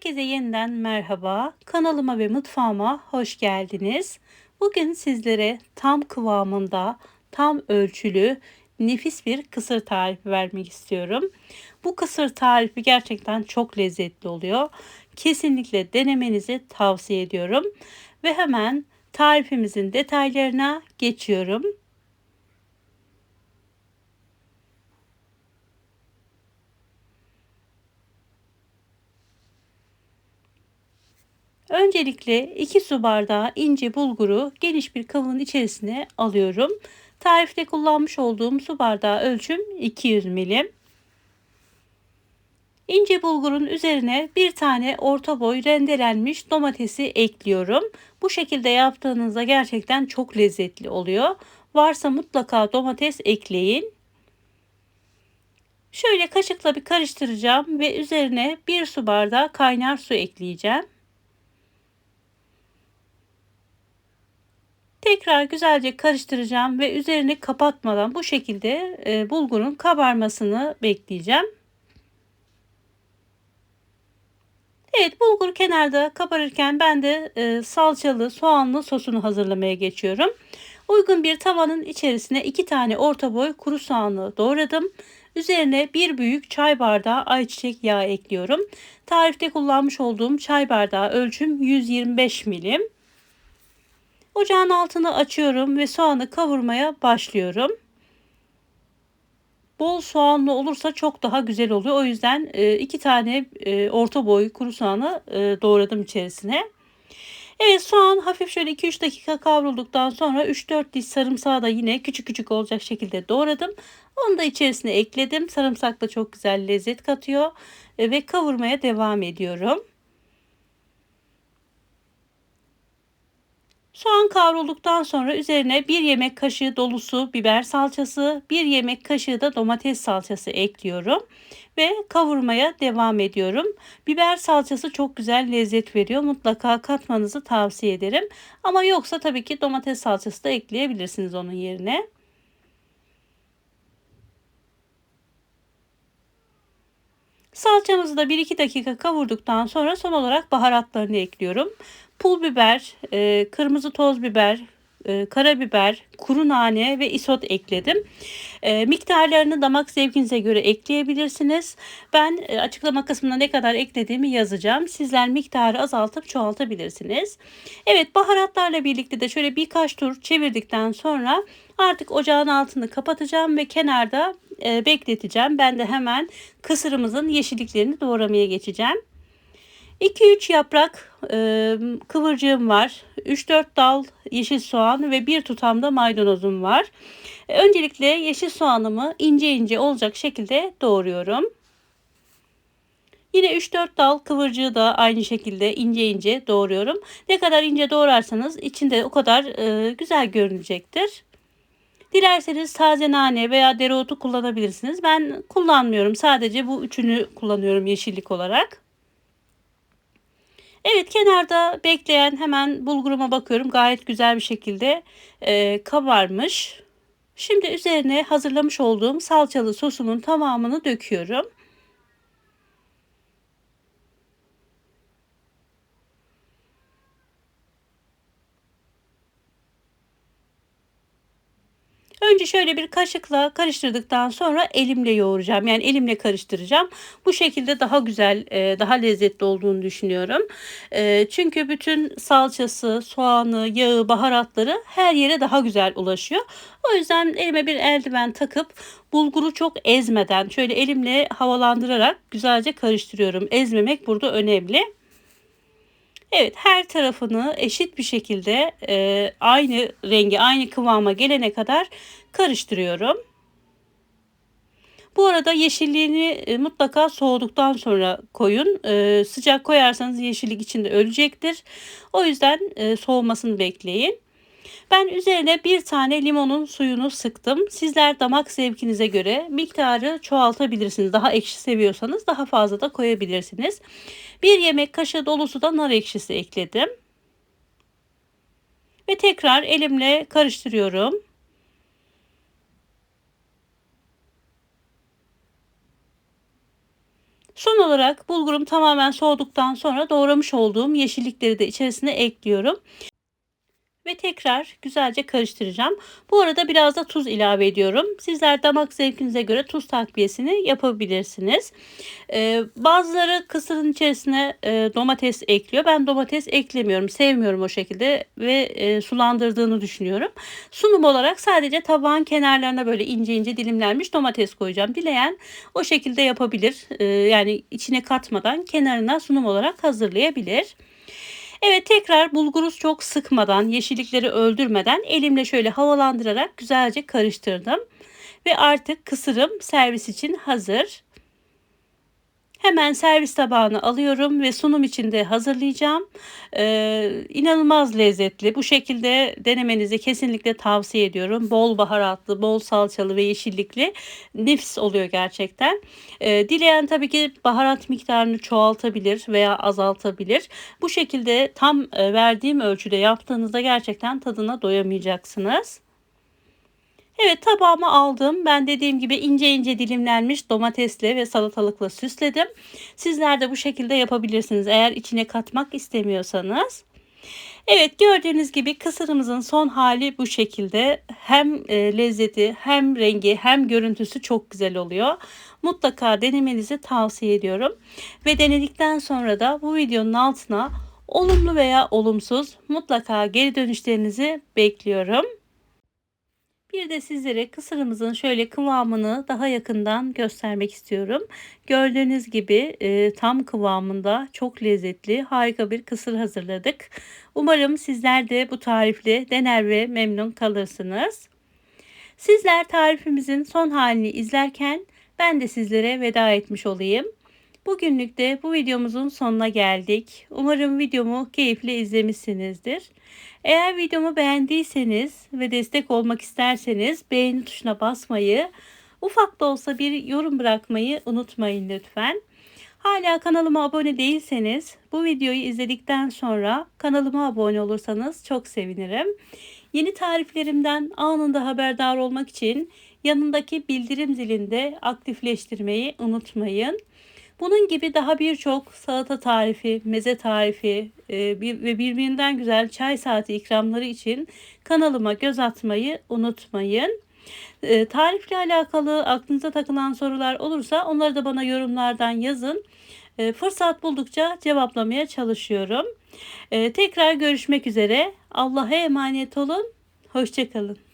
Herkese yeniden merhaba. Kanalıma ve mutfağıma hoş geldiniz. Bugün sizlere tam kıvamında, tam ölçülü, nefis bir kısır tarifi vermek istiyorum. Bu kısır tarifi gerçekten çok lezzetli oluyor. Kesinlikle denemenizi tavsiye ediyorum. Ve hemen tarifimizin detaylarına geçiyorum. Öncelikle 2 su bardağı ince bulguru geniş bir kabın içerisine alıyorum. Tarifte kullanmış olduğum su bardağı ölçüm 200 milim. İnce bulgurun üzerine bir tane orta boy rendelenmiş domatesi ekliyorum. Bu şekilde yaptığınızda gerçekten çok lezzetli oluyor. Varsa mutlaka domates ekleyin. Şöyle kaşıkla bir karıştıracağım ve üzerine bir su bardağı kaynar su ekleyeceğim. Tekrar güzelce karıştıracağım ve üzerini kapatmadan bu şekilde e, bulgurun kabarmasını bekleyeceğim. Evet bulgur kenarda kabarırken ben de e, salçalı soğanlı sosunu hazırlamaya geçiyorum. Uygun bir tavanın içerisine iki tane orta boy kuru soğanı doğradım. Üzerine bir büyük çay bardağı ayçiçek yağı ekliyorum. Tarifte kullanmış olduğum çay bardağı ölçüm 125 milim. Ocağın altını açıyorum ve soğanı kavurmaya başlıyorum. Bol soğanlı olursa çok daha güzel oluyor. O yüzden e, iki tane e, orta boy kuru soğanı e, doğradım içerisine. Evet soğan hafif şöyle 2-3 dakika kavrulduktan sonra 3-4 diş sarımsağı da yine küçük küçük olacak şekilde doğradım. Onu da içerisine ekledim. Sarımsak da çok güzel lezzet katıyor ve kavurmaya devam ediyorum. Soğan kavrulduktan sonra üzerine bir yemek kaşığı dolusu biber salçası, bir yemek kaşığı da domates salçası ekliyorum ve kavurmaya devam ediyorum. Biber salçası çok güzel lezzet veriyor. Mutlaka katmanızı tavsiye ederim. Ama yoksa tabii ki domates salçası da ekleyebilirsiniz onun yerine. Salçamızı da 1-2 dakika kavurduktan sonra son olarak baharatlarını ekliyorum pul biber, e, kırmızı toz biber, e, karabiber, kuru nane ve isot ekledim. E, miktarlarını damak zevkinize göre ekleyebilirsiniz. Ben e, açıklama kısmında ne kadar eklediğimi yazacağım. Sizler miktarı azaltıp çoğaltabilirsiniz. Evet baharatlarla birlikte de şöyle birkaç tur çevirdikten sonra artık ocağın altını kapatacağım ve kenarda e, bekleteceğim. Ben de hemen kısırımızın yeşilliklerini doğramaya geçeceğim. 2-3 yaprak e, kıvırcığım var. 3-4 dal yeşil soğan ve bir tutam da maydanozum var. E, öncelikle yeşil soğanımı ince ince olacak şekilde doğruyorum. Yine 3-4 dal kıvırcığı da aynı şekilde ince ince doğruyorum. Ne kadar ince doğrarsanız içinde o kadar e, güzel görünecektir. Dilerseniz taze nane veya dereotu kullanabilirsiniz. Ben kullanmıyorum. Sadece bu üçünü kullanıyorum yeşillik olarak. Evet kenarda bekleyen hemen bulguruma bakıyorum. Gayet güzel bir şekilde e, kabarmış. Şimdi üzerine hazırlamış olduğum salçalı sosumun tamamını döküyorum. Önce şöyle bir kaşıkla karıştırdıktan sonra elimle yoğuracağım. Yani elimle karıştıracağım. Bu şekilde daha güzel, e, daha lezzetli olduğunu düşünüyorum. E, çünkü bütün salçası, soğanı, yağı, baharatları her yere daha güzel ulaşıyor. O yüzden elime bir eldiven takıp bulguru çok ezmeden şöyle elimle havalandırarak güzelce karıştırıyorum. Ezmemek burada önemli. Evet her tarafını eşit bir şekilde e, aynı rengi aynı kıvama gelene kadar karıştırıyorum. Bu arada yeşilliğini e, mutlaka soğuduktan sonra koyun. E, sıcak koyarsanız yeşillik içinde ölecektir. O yüzden e, soğumasını bekleyin. Ben üzerine bir tane limonun suyunu sıktım. Sizler damak zevkinize göre miktarı çoğaltabilirsiniz. Daha ekşi seviyorsanız daha fazla da koyabilirsiniz. Bir yemek kaşığı dolusu da nar ekşisi ekledim. Ve tekrar elimle karıştırıyorum. Son olarak bulgurum tamamen soğuduktan sonra doğramış olduğum yeşillikleri de içerisine ekliyorum ve tekrar güzelce karıştıracağım. Bu arada biraz da tuz ilave ediyorum. Sizler damak zevkinize göre tuz takviyesini yapabilirsiniz. Ee, bazıları kısırın içerisine e, domates ekliyor. Ben domates eklemiyorum. Sevmiyorum o şekilde ve e, sulandırdığını düşünüyorum. Sunum olarak sadece tabağın kenarlarına böyle ince ince dilimlenmiş domates koyacağım. Dileyen o şekilde yapabilir. Ee, yani içine katmadan kenarına sunum olarak hazırlayabilir. Evet tekrar bulguru çok sıkmadan, yeşillikleri öldürmeden elimle şöyle havalandırarak güzelce karıştırdım. Ve artık kısırım servis için hazır. Hemen servis tabağına alıyorum ve sunum için de hazırlayacağım. Ee, inanılmaz lezzetli. Bu şekilde denemenizi kesinlikle tavsiye ediyorum. Bol baharatlı, bol salçalı ve yeşillikli nefis oluyor gerçekten. Ee, dileyen tabii ki baharat miktarını çoğaltabilir veya azaltabilir. Bu şekilde tam e, verdiğim ölçüde yaptığınızda gerçekten tadına doyamayacaksınız. Evet tabağıma aldım. Ben dediğim gibi ince ince dilimlenmiş domatesle ve salatalıkla süsledim. Sizler de bu şekilde yapabilirsiniz eğer içine katmak istemiyorsanız. Evet gördüğünüz gibi kısırımızın son hali bu şekilde. Hem e, lezzeti hem rengi hem görüntüsü çok güzel oluyor. Mutlaka denemenizi tavsiye ediyorum. Ve denedikten sonra da bu videonun altına olumlu veya olumsuz mutlaka geri dönüşlerinizi bekliyorum. Bir de sizlere kısırımızın şöyle kıvamını daha yakından göstermek istiyorum. Gördüğünüz gibi e, tam kıvamında çok lezzetli harika bir kısır hazırladık. Umarım sizler de bu tarifle dener ve memnun kalırsınız. Sizler tarifimizin son halini izlerken ben de sizlere veda etmiş olayım. Bugünlük de bu videomuzun sonuna geldik. Umarım videomu keyifle izlemişsinizdir. Eğer videomu beğendiyseniz ve destek olmak isterseniz beğeni tuşuna basmayı, ufak da olsa bir yorum bırakmayı unutmayın lütfen. Hala kanalıma abone değilseniz bu videoyu izledikten sonra kanalıma abone olursanız çok sevinirim. Yeni tariflerimden anında haberdar olmak için yanındaki bildirim zilinde aktifleştirmeyi unutmayın. Bunun gibi daha birçok salata tarifi, meze tarifi e, ve birbirinden güzel çay saati ikramları için kanalıma göz atmayı unutmayın. E, tarifle alakalı aklınıza takılan sorular olursa onları da bana yorumlardan yazın. E, fırsat buldukça cevaplamaya çalışıyorum. Tekrar görüşmek üzere. Allah'a emanet olun. Hoşçakalın.